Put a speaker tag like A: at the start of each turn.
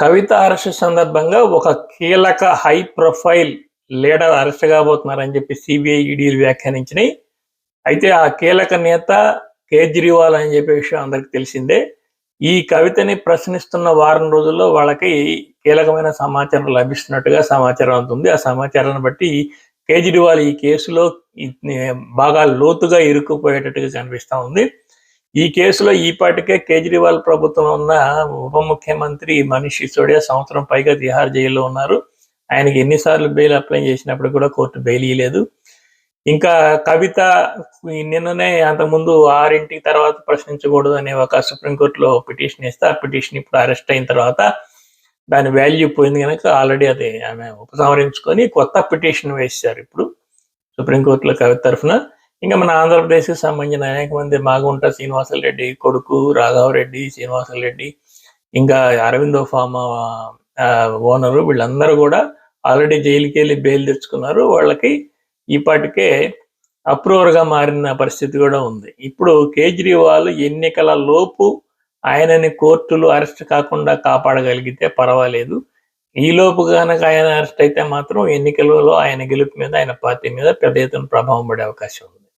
A: కవిత arrest సందర్భంగా ఒక కీలక హై ప్రొఫైల్ లీడర్ అరెస్ట్ కాబోతున్నారని చెప్పి సిబిఐ ఈడీలు వ్యాఖ్యానించినాయి. అయితే ఆ కీలక నేత కేజ్రీవాల్ అని చెప్పే విషయం అందరికి తెలిసిందే. ఈ కవితని ప్రశ్నిస్తున్న వారం రోజుల్లో వాళ్ళకి కీలకమైన సమాచారం లభిస్తున్నట్టుగా సమాచారం అందుతుంది ఆ సమాచారాన్ని బట్టి కేజ్రీవాల్ ఈ కేసులో బాగా లోతుగా ఇరుక్కుపోయేటట్టుగా కనిపిస్తూ ఉంది. ఈ కేసులో ఈ పాటికే కేజ్రీవాల్ ప్రభుత్వం ఉన్న ఉప ముఖ్యమంత్రి మనీష్ సిసోడియా సంవత్సరం పైగా తిహార్ జైల్లో ఉన్నారు. ఆయనకి ఎన్నిసార్లు బెయిల్ అప్లై చేసినప్పుడు కూడా కోర్టు బెయిల్ ఇవ్వలేదు ఇంకా కవిత నిన్ననే అంతకుముందు ఆరింటికి తర్వాత ప్రశ్నించకూడదు అనే ఒక సుప్రీంకోర్టులో పిటిషన్ ఇస్తే ఆ పిటిషన్ ఇప్పుడు అరెస్ట్ అయిన తర్వాత దాని వాల్యూ పోయింది కనుక ఆల్రెడీ అది ఆమె ఉపసంహరించుకొని కొత్త పిటిషన్ వేశారు ఇప్పుడు సుప్రీంకోర్టులో కవిత తరఫున. ఇంకా మన ఆంధ్రప్రదేశ్కి సంబంధించిన అనేక మంది మాగుంట శ్రీనివాసరెడ్డి కొడుకు రాఘవరెడ్డి శ్రీనివాసరెడ్డి ఇంకా అరవిందో ఫార్మా ఓనరు వీళ్ళందరూ కూడా ఆల్రెడీ జైలుకి వెళ్ళి బెయిల్ తెచ్చుకున్నారు. వాళ్ళకి ఇప్పటికే అప్రూవర్గా గా మారిన పరిస్థితి కూడా ఉంది. ఇప్పుడు కేజ్రీవాల్ ఎన్నికల లోపు ఆయనని కోర్టులు అరెస్ట్ కాకుండా కాపాడగలిగితే పర్వాలేదు. ఈ లోపు కనుక ఆయన అరెస్ట్ అయితే మాత్రం ఎన్నికలలో ఆయన గెలుపు మీద ఆయన పార్టీ మీద పెద్ద ఎత్తున ప్రభావం పడే అవకాశం ఉంది.